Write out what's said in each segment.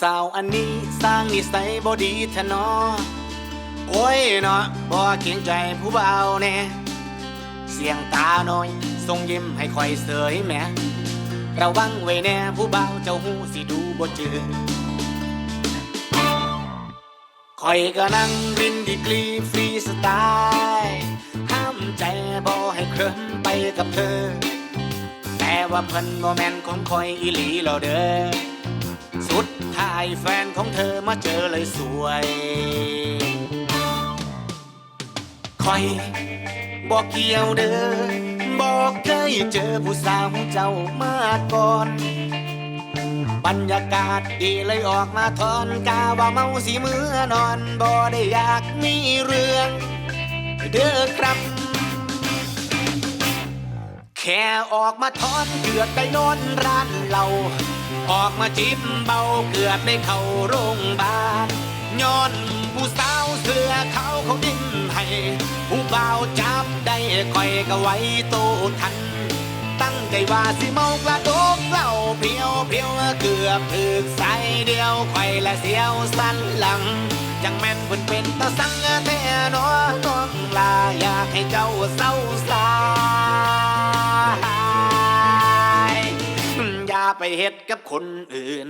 สาวอันนี้สร้างนิสัยบ่ดีท้นอ โอ้ยเนาะบ่เกรงใจผู้เบ่าแน่เสียงตาหน่อยทรงยิ้มให้คอยเสยแหม่ระวังไว้แน่ผู้เบ่าเจ้าหูสิดูบ่เจอคอยก็นั่งรินดีกรีฟรีสไตล์ห้ามใจบ่ให้เคลิ้มไปกับเธอ แต่ว่าเพิ่นบ่แม่นของคอยอีหลีแล้วเด้อ สุดท้ายแฟนของเธอมาเจอเลยสวยคอยบอกเกี่ยวเด้อบอกเคยเจอผู้สาวเจ้ามาก่อน บรรยากาศดีเลยออกมาทอนกาว่าเมาสีมือนอนบ่ได้อยากมีเรื่อง เด้อครับ แค่ออกมาทอนเกือบได้นอนร้านเรา ออกมาจิ้มเบาเกือบได้เข้าโรงบาลย้อนผู้สาวเสื้อเขาเขาดิ้นให้ผู้บ่าวจับได้คอยก็ไว้โตทัน ตั้งใจว่าสิเมากระโดกเหล่าเพียวเพียวเกือบถึกใส่เดียวคอยและเสียวสันหลัง จังแม่นเพิ่นเป็นตาสังแท้เนอน้องลาอยากให้เจ้าเศร้าสา ไปเฮ็ดกับคนอื่น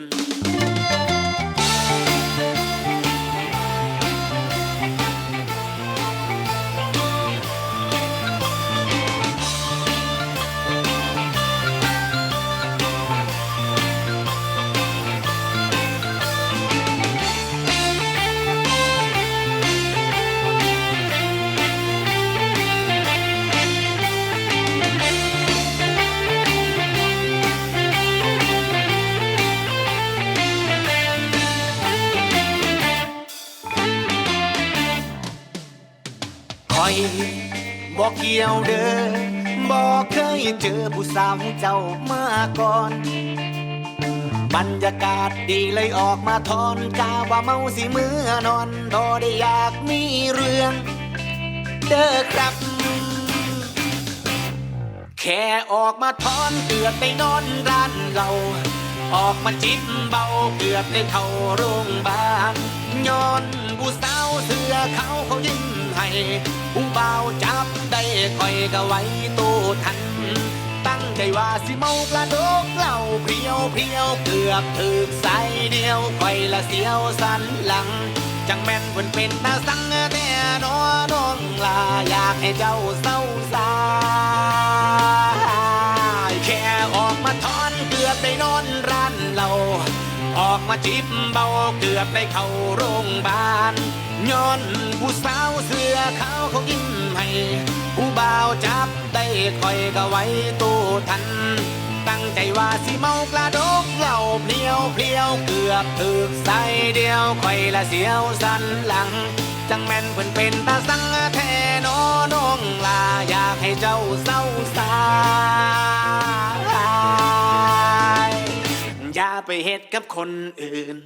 อยบอกเกี่ยวเด้อบอกเคยเจอผู้สาวเจ้ามาก่อน บรรยากาศดีเลยออกมาทอนกาว่าเมาสิเมื่อนอนบ่ได้อยากมีเรื่อง เด้อครับ แค่ออกมาทอนเกือบได้นอนร้านเราออกมาจิ้มเบาเกือบได้เข้าโรงพยาบาลย้อนผู้สาวเสื้อเขาเขายิ้ม ให้ผู้บ่าจับได้คอยก็ไว้ตู้ทัน ตั้งใจว่าสิเมากระโดกเหล่าเพียวเพียวเกือบถึกใสเดียวคอยละเสียวสันหลัง จังแม่นเพิ่นเป็นตาสังแน่นอน้องลาอยากให้เจ้าเศร้าสายแค่ออกมาทอนเกือบได้นอนร้านเราออกมาจิบเบาเกือบได้เข้าโรงพยาบาล ย้อนผู้สาวเสื้อขาวเขายิ้มให้ผู้บ่าวจับได้คอยก็ไว้ตู้ทัน ตั้งใจว่าสิเมากระดกเหล่าเพลียวเพลียวเกือบถึกใส่เดียวคอยละเสียวสันหลัง จังแม่นเพิ่นเป็นตาสังแทนอน้องลาอยากให้เจ้าเศร้าสายอย่าไปเฮ็ดกับคนอื่น